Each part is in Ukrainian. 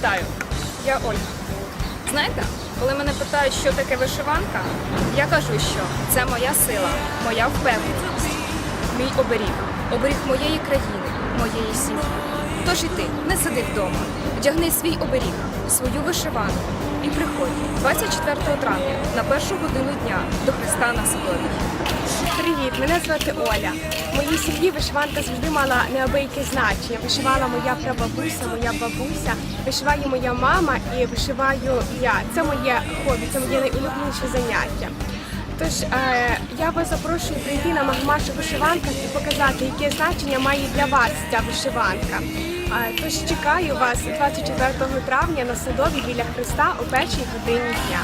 Вітаю, я Ольга. Знаєте, коли мене питають, що таке вишиванка, я кажу, що це моя сила, моя впевненість, мій оберіг, оберіг моєї країни, моєї сім'ї. Тож і ти не сиди вдома, вдягни свій оберіг, свою вишиванку і приходь 24 травня на першу годину дня до Христа на Соборі. Привіт, мене звати Оля. В моїй сім'ї вишиванка завжди мала неабияке значення. Вишивала моя прабабуся, моя бабуся, вишиває моя мама і вишиваю я. Це моє хобі, це моє найулюбленіше заняття. Тож е, я вас запрошую прийти на Магмашу вишиванка і показати, яке значення має для вас ця вишиванка. Е, тож чекаю вас 24 травня на садові біля Христа о першій годині дня.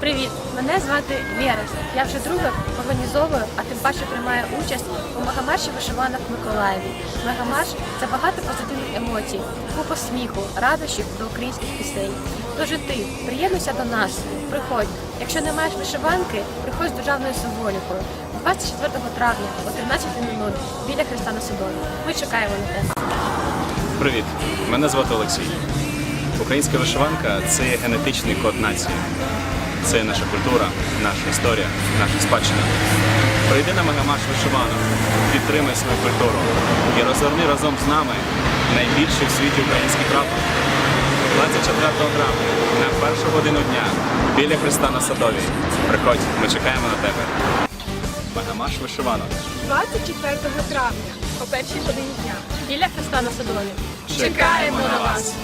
Привіт, мене звати Віра. Я вже друге організовую, а тим паче приймаю участь у мегамарші вишиванок в Миколаєві. Мегамарш це багато позитивних емоцій, купа сміху, радощів до українських пісень. Тож ти приєднуйся до нас, приходь. Якщо не маєш вишиванки, приходь з державною символікою. 24 травня о 13.00 біля Христа на Соборі. Ми чекаємо на тебе. Привіт, мене звати Олексій. Українська вишиванка це генетичний код нації. Це наша культура, наша історія, наша спадщина. Прийди на мегамарш вишиванок, підтримай свою культуру і розгорни разом з нами найбільший в світі український прапор. 24 травня на першу годину дня біля Христа на Садовій. Приходь, ми чекаємо на тебе. Мегамарш вишиванок. 24 травня о першій годині дня. Біля Христа на Соборі. Чекаємо на вас!